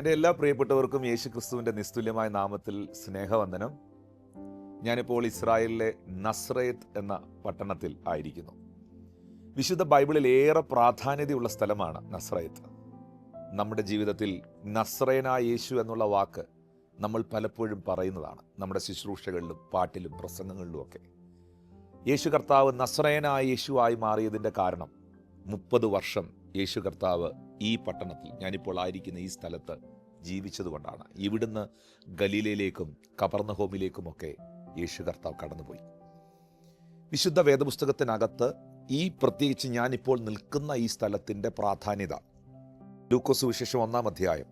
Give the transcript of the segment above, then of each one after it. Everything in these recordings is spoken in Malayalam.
എന്റെ എല്ലാ പ്രിയപ്പെട്ടവർക്കും യേശു ക്രിസ്തുവിന്റെ നിസ്തുല്യമായ നാമത്തിൽ സ്നേഹവന്ദനം. ഞാനിപ്പോൾ ഇസ്രായേലിലെ നസ്രയത്ത് എന്ന പട്ടണത്തിൽ ആയിരിക്കുന്നു. വിശുദ്ധ ബൈബിളിൽ ഏറെ പ്രാധാന്യതയുള്ള സ്ഥലമാണ് നസ്രയത്ത് നമ്മുടെ ജീവിതത്തിൽ നസ്രയനായ യേശു എന്നുള്ള വാക്ക് നമ്മൾ പലപ്പോഴും പറയുന്നതാണ്. നമ്മുടെ ശുശ്രൂഷകളിലും പാട്ടിലും പ്രസംഗങ്ങളിലും ഒക്കെ. യേശു കർത്താവ് നസ്രയനായ യേശുവായി മാറിയതിന്റെ കാരണം മുപ്പത് വർഷം യേശു കർത്താവ് ഈ പട്ടണത്തിൽ ഞാനിപ്പോൾ ആയിരിക്കുന്ന ഈ സ്ഥലത്ത് ജീവിച്ചതുകൊണ്ടാണ്. ഇവിടുന്ന് ഗലീലയിലേക്കും കപർണഹോമിലേക്കുമൊക്കെ യേശു കർത്താവ് കടന്നുപോയി. വിശുദ്ധ വേദപുസ്തകത്തിനകത്ത് ഈ പ്രത്യേകിച്ച് ഞാനിപ്പോൾ നിൽക്കുന്ന ഈ സ്ഥലത്തിന്റെ പ്രാധാന്യത. ലൂക്കോസ് വിശേഷം ഒന്നാം അധ്യായം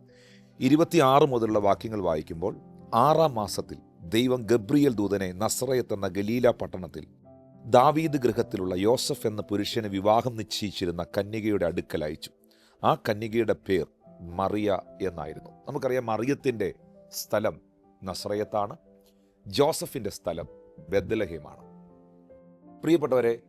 ഇരുപത്തിയാറ് മുതലുള്ള വാക്യങ്ങൾ വായിക്കുമ്പോൾ ആറാം മാസത്തിൽ ദൈവം ഗബ്രിയൽ ദൂതനെ നസ്രയത്ത് എന്ന ഗലീല പട്ടണത്തിൽ ദാവീദ് ഗൃഹത്തിലുള്ള യോസഫ് എന്ന പുരുഷന് വിവാഹം നിശ്ചയിച്ചിരുന്ന കന്യകയുടെ അടുക്കൽ അയച്ചു. ആ കന്യകയുടെ പേർ മറിയ എന്നായിരുന്നു. നമുക്കറിയാം മറിയത്തിന്റെ സ്ഥലം നസ്രയത്താണ് ജോസഫിന്റെ സ്ഥലം ബദ്ലഹേമാണ് പ്രിയപ്പെട്ടവരെ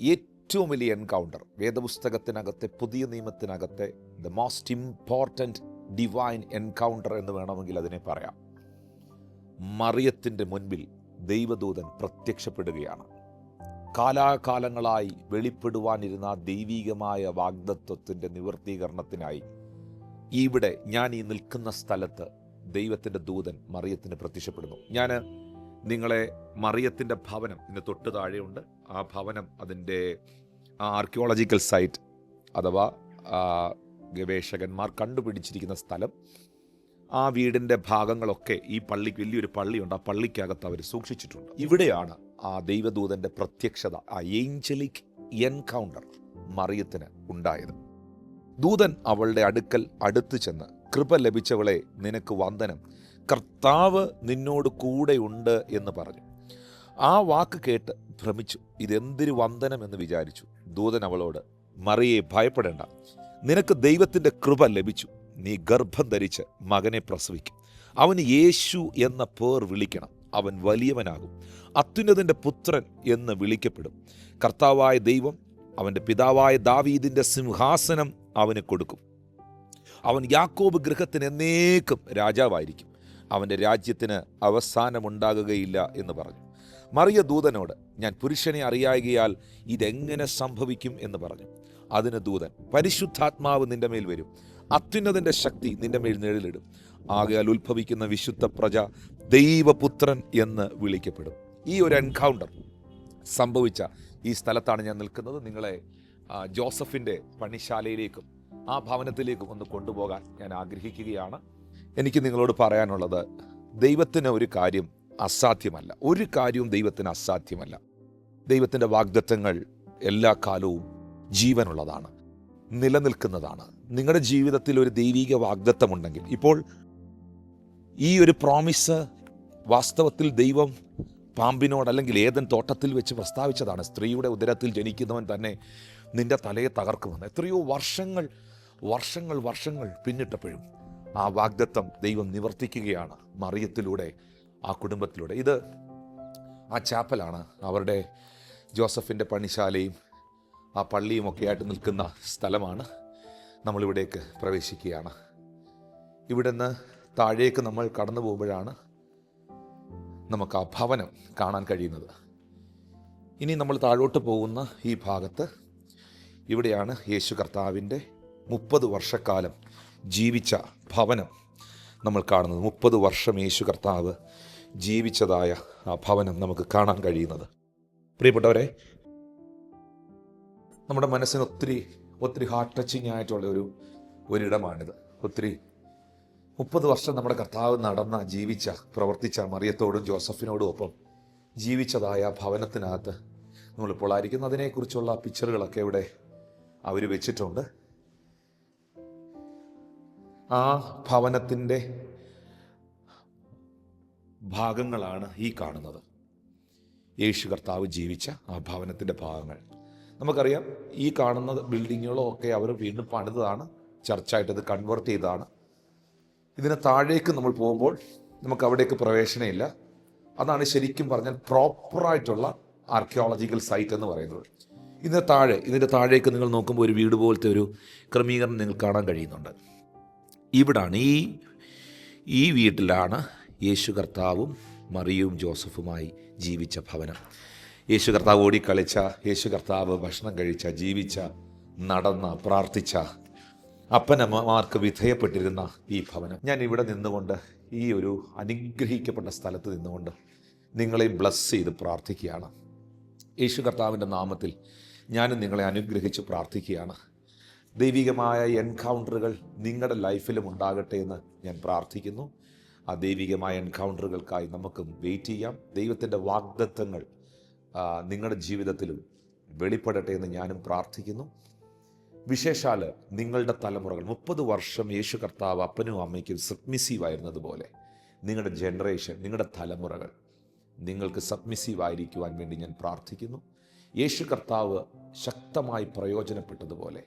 ഏറ്റവും വലിയ എൻകൗണ്ടർ വേദപുസ്തകത്തിനകത്തെ പുതിയ നിയമത്തിനകത്തെ the most important divine encounter എന്ന് വേണമെങ്കിൽ അതിനെ പറയാം. മറിയത്തിന്റെ മുൻപിൽ ദൈവദൂതൻ പ്രത്യക്ഷപ്പെടുകയാണ്. കാലാകാലങ്ങളായി വെളിപ്പെടുവാനിരുന്ന ദൈവീകമായ വാഗ്ദത്വത്തിന്റെ നിവർത്തീകരണത്തിനായി ഇവിടെ ഞാൻ ഈ നിൽക്കുന്ന സ്ഥലത്ത് ദൈവത്തിന്റെ ദൂതൻ മറിയത്തിന് പ്രത്യക്ഷപ്പെടുന്നു. ഞാൻ നിങ്ങളെ മറിയത്തിന്റെ ഭവനം ഇന്ന് തൊട്ട് താഴെയുണ്ട്. ആ ഭവനം അതിന്റെ ആർക്കിയോളജിക്കൽ സൈറ്റ് അഥവാ ഗവേഷകന്മാർ കണ്ടുപിടിച്ചിരിക്കുന്ന സ്ഥലം. ആ വീടിന്റെ ഭാഗങ്ങളൊക്കെ ഈ പള്ളിക്ക് വലിയൊരു പള്ളിയുണ്ട്. ആ പള്ളിക്കകത്ത് അവർ സൂക്ഷിച്ചിട്ടുണ്ട്. ഇവിടെയാണ് ആ ദൈവദൂതന്റെ പ്രത്യക്ഷത ആ ഏഞ്ചലിക് എൻകൗണ്ടർ മറിയത്തിന് ഉണ്ടായത്. ദൂതൻ അവളുടെ അടുക്കൽ അടുത്തു ചെന്ന് കൃപ ലഭിച്ചവളെ നിനക്ക് വന്ദനം. കർത്താവ് നിന്നോട് കൂടെയുണ്ട് എന്ന് പറഞ്ഞു. ആ വാക്ക് കേട്ട് ഭ്രമിച്ചു. ഇതെന്തൊരു വന്ദനം എന്ന് വിചാരിച്ചു. ദൂതൻ അവളോട് മറിയെ ഭയപ്പെടേണ്ട. നിനക്ക് ദൈവത്തിന്റെ കൃപ ലഭിച്ചു. നീ ഗർഭം ധരിച്ച് മകനെ പ്രസവിക്കും. അവന് യേശു എന്ന പേർ വിളിക്കണം. അവൻ വലിയവനാകും. അത്യുന്നതിന്റെ പുത്രൻ എന്ന് വിളിക്കപ്പെടും. കർത്താവായ ദൈവം അവന്റെ പിതാവായ ദാവീദിന്റെ സിംഹാസനം അവന് കൊടുക്കും. അവൻ യാക്കോബ് ഗൃഹത്തിന് എന്നേക്കും രാജാവായിരിക്കും. അവന്റെ രാജ്യത്തിന് അവസാനമുണ്ടാകുകയില്ല എന്ന് പറഞ്ഞു. മറിയ ദൂതനോട് ഞാൻ പുരുഷനെ അറിയായികയാൽ ഇതെങ്ങനെ സംഭവിക്കും? എന്ന് പറഞ്ഞു. അതിന് ദൂതൻ പരിശുദ്ധാത്മാവ് നിന്റെ മേൽ വരും. അത്യുന്നതിന്റെ ശക്തി നിന്റെ മേൽ നിഴലിടും. ആകയാൽ ഉത്ഭവിക്കുന്ന വിശുദ്ധ പ്രജ ദൈവപുത്രൻ എന്ന് വിളിക്കപ്പെടും. ഈ ഒരു എൻകൗണ്ടർ സംഭവിച്ച ഈ സ്ഥലത്താണ് ഞാൻ നിൽക്കുന്നത്. നിങ്ങളെ ജോസഫിന്റെ പണിശാലയിലേക്കും ആ ഭവനത്തിലേക്കും ഒന്ന് കൊണ്ടുപോകാൻ ഞാൻ ആഗ്രഹിക്കുകയാണ്. എനിക്ക് നിങ്ങളോട് പറയാനുള്ളത് ദൈവത്തിന് ഒരു കാര്യം അസാധ്യമല്ല. ഒരു കാര്യവും ദൈവത്തിന് അസാധ്യമല്ല. ദൈവത്തിന്റെ വാഗ്ദത്തങ്ങൾ എല്ലാ കാലവും ജീവനുള്ളതാണ് നിലനിൽക്കുന്നതാണ്. നിങ്ങളുടെ ജീവിതത്തിൽ ഒരു ദൈവിക വാഗ്ദത്തമുണ്ടെങ്കിൽ ഇപ്പോൾ ഈ ഒരു പ്രോമിസ് വാസ്തവത്തിൽ ദൈവം പാമ്പിനോട് അല്ലെങ്കിൽ ഏതൻ തോട്ടത്തിൽ വെച്ച് പ്രസ്താവിച്ചതാണ്. സ്ത്രീയുടെ ഉദരത്തിൽ ജനിക്കുന്നവൻ തന്നെ നിന്റെ തലയെ തകർക്കുമെന്ന്. എത്രയോ വർഷങ്ങൾ വർഷങ്ങൾ വർഷങ്ങൾ പിന്നിട്ടപ്പോഴും ആ വാഗ്ദത്തം ദൈവം നിവർത്തിക്കുകയാണ് മറിയത്തിലൂടെ ആ കുടുംബത്തിലൂടെ. ഇത് ആ ചാപ്പലാണ്. അവരുടെ ജോസഫിന്റെ പണിശാലയും ആ പള്ളിയും ഒക്കെ ആയിട്ട് നിൽക്കുന്ന സ്ഥലമാണ് നമ്മളിവിടേക്ക് പ്രവേശിക്കുകയാണ്. ഇവിടുന്ന് താഴേക്ക് നമ്മൾ കടന്നു പോകുമ്പോഴാണ് നമുക്ക് ആ ഭവനം കാണാൻ കഴിയുന്നത്. ഇനി നമ്മൾ താഴോട്ട് പോകുന്ന ഈ ഭാഗത്ത് ഇവിടെയാണ് യേശു കർത്താവിന്റെ മുപ്പത് വർഷക്കാലം ജീവിച്ച ഭവനം നമ്മൾ കാണുന്നത്. മുപ്പത് വർഷം യേശു കർത്താവ് ജീവിച്ചതായ ആ ഭവനം നമുക്ക് കാണാൻ കഴിയുന്നത്. പ്രിയപ്പെട്ടവരെ നമ്മുടെ മനസ്സിന് ഒത്തിരി ഒത്തിരി ഹാർട്ട് ടച്ചിങ് ആയിട്ടുള്ള ഒരു ഒരിടമാണിത്. ഒത്തിരി മുപ്പത് വർഷം നമ്മുടെ കർത്താവ് നടന്ന ജീവിച്ച പ്രവർത്തിച്ച മറിയത്തോടും ജോസഫിനോടും ഒപ്പം ജീവിച്ചതായ ഭവനത്തിനകത്ത് നമ്മളിപ്പോൾ ആയിരിക്കുന്ന. അതിനെക്കുറിച്ചുള്ള പിക്ചറുകളൊക്കെ ഇവിടെ അവർ വെച്ചിട്ടുണ്ട്. ആ ഭവനത്തിന്റെ ഭാഗങ്ങളാണ് ഈ കാണുന്നത്. യേശു കർത്താവ് ജീവിച്ച ആ ഭവനത്തിന്റെ ഭാഗങ്ങൾ. നമുക്കറിയാം ഈ കാണുന്ന ബിൽഡിങ്ങുകളോ ഒക്കെ അവർ വീണ്ടും പണിതാണ് ചർച്ചായിട്ട് ഇത് കൺവേർട്ട് ചെയ്തതാണ്. ഇതിന് താഴേക്ക് നമ്മൾ പോകുമ്പോൾ നമുക്ക് അവിടേക്ക് പ്രവേശനമില്ല. അതാണ് ശരിക്കും പറഞ്ഞാൽ പ്രോപ്പറായിട്ടുള്ള ആർക്കിയോളജിക്കൽ സൈറ്റ് എന്ന് പറയുന്നത്. ഇതിന് താഴെ ഇതിന്റെ താഴേക്ക് നിങ്ങൾ നോക്കുമ്പോൾ ഒരു വീട് പോലത്തെ ഒരു ക്രമീകരണം നിങ്ങൾ കാണാൻ കഴിയുന്നുണ്ട്. ഇവിടാണ് ഈ ഈ വീട്ടിലാണ് യേശു കർത്താവും മറിയവും ജോസഫുമായി ജീവിച്ച ഭവനം. യേശു കർത്താവ് ഓടിക്കളിച്ച യേശു കർത്താവ് ഭക്ഷണം കഴിച്ച ജീവിച്ച നടന്ന പ്രാർത്ഥിച്ച അപ്പനമ്മമാർക്ക് വിധേയപ്പെട്ടിരുന്ന ഈ ഭവനം. ഞാൻ ഇവിടെ നിന്നുകൊണ്ട് ഈ ഒരു അനുഗ്രഹിക്കപ്പെട്ട സ്ഥലത്ത് നിന്നുകൊണ്ട് നിങ്ങളെ ബ്ലസ് ചെയ്ത് പ്രാർത്ഥിക്കുകയാണ്. യേശു കർത്താവിന്റെ നാമത്തിൽ ഞാനും നിങ്ങളെ അനുഗ്രഹിച്ച് പ്രാർത്ഥിക്കുകയാണ്. ദൈവികമായ എൻകൗണ്ടറുകൾ നിങ്ങളുടെ ലൈഫിലും ഉണ്ടാകട്ടെ എന്ന് ഞാൻ പ്രാർത്ഥിക്കുന്നു. ആ ദൈവികമായ എൻകൗണ്ടറുകൾക്കായി നമുക്ക് വെയിറ്റ് ചെയ്യാം. ദൈവത്തിന്റെ വാഗ്ദത്വങ്ങൾ നിങ്ങളുടെ ജീവിതത്തിലും വെളിപ്പെടട്ടെ എന്ന് ഞാനും പ്രാർത്ഥിക്കുന്നു. വിശേഷാൽ നിങ്ങളുടെ തലമുറകൾ മുപ്പത് വർഷം യേശു കർത്താവ് അപ്പനും അമ്മയ്ക്കും സബ്മിസീവ് ആയിരുന്നതുപോലെ നിങ്ങളുടെ ജനറേഷൻ നിങ്ങളുടെ തലമുറകൾ നിങ്ങൾക്ക് സബ്മിസീവ് ആയിരിക്കുവാൻ വേണ്ടി ഞാൻ പ്രാർത്ഥിക്കുന്നു. യേശു കർത്താവ് ശക്തമായി പ്രയോജനപ്പെട്ടതുപോലെ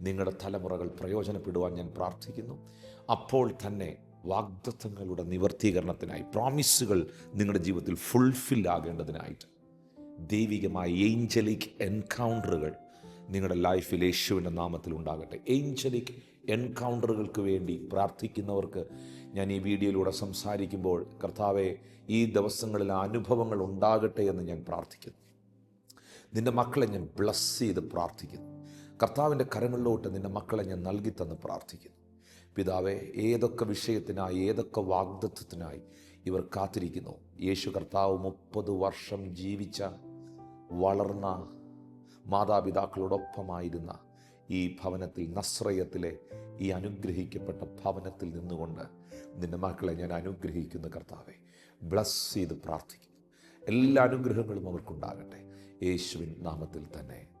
നിങ്ങളുടെ തലമുറകൾ പ്രയോജനപ്പെടുവാൻ ഞാൻ പ്രാർത്ഥിക്കുന്നു. അപ്പോൾ തന്നെ വാഗ്ദത്വങ്ങളുടെ നിവർത്തീകരണത്തിനായി പ്രോമിസുകൾ നിങ്ങളുടെ ജീവിതത്തിൽ ഫുൾഫിൽ ആകേണ്ടതിനായിട്ട് ദൈവികമായ ഏഞ്ചലിക് എൻകൗണ്ടറുകൾ നിങ്ങളുടെ ലൈഫിൽ യേശുവിന്റെ നാമത്തിൽ ഉണ്ടാകട്ടെ. ഏഞ്ചലിക് എൻകൗണ്ടറുകൾക്ക് വേണ്ടി പ്രാർത്ഥിക്കുന്നവർക്ക് ഞാൻ ഈ വീഡിയോയിലൂടെ സംസാരിക്കുമ്പോൾ കർത്താവെ ഈ ദിവസങ്ങളിൽ അനുഭവങ്ങൾ ഉണ്ടാകട്ടെ എന്ന് ഞാൻ പ്രാർത്ഥിക്കുന്നു. നിന്റെ മക്കളെ ഞാൻ ബ്ലസ് ചെയ്ത് പ്രാർത്ഥിക്കുന്നു. കർത്താവിന്റെ കരങ്ങളിലോട്ട് നിന്റെ മക്കളെ ഞാൻ നൽകി തന്ന് പ്രാർത്ഥിക്കുന്നു. പിതാവെ ഏതൊക്കെ വിഷയത്തിനായി ഏതൊക്കെ വാഗ്ദത്വത്തിനായി ഇവർ കാത്തിരിക്കുന്നു? യേശു കർത്താവ് മുപ്പത് വർഷം ജീവിച്ച വളർന്ന മാതാപിതാക്കളോടൊപ്പമായിരുന്ന ഈ ഭവനത്തിൽ നസ്രയത്തിലെ ഈ അനുഗ്രഹിക്കപ്പെട്ട ഭവനത്തിൽ നിന്നുകൊണ്ട് നിന്റെ മക്കളെ ഞാൻ അനുഗ്രഹിക്കുന്ന കർത്താവെ. ബ്ലസ് ചെയ്ത് പ്രാർത്ഥിക്കും എല്ലാ അനുഗ്രഹങ്ങളും അവർക്കുണ്ടാകട്ടെ. യേശുവിൻ നാമത്തിൽ തന്നെ.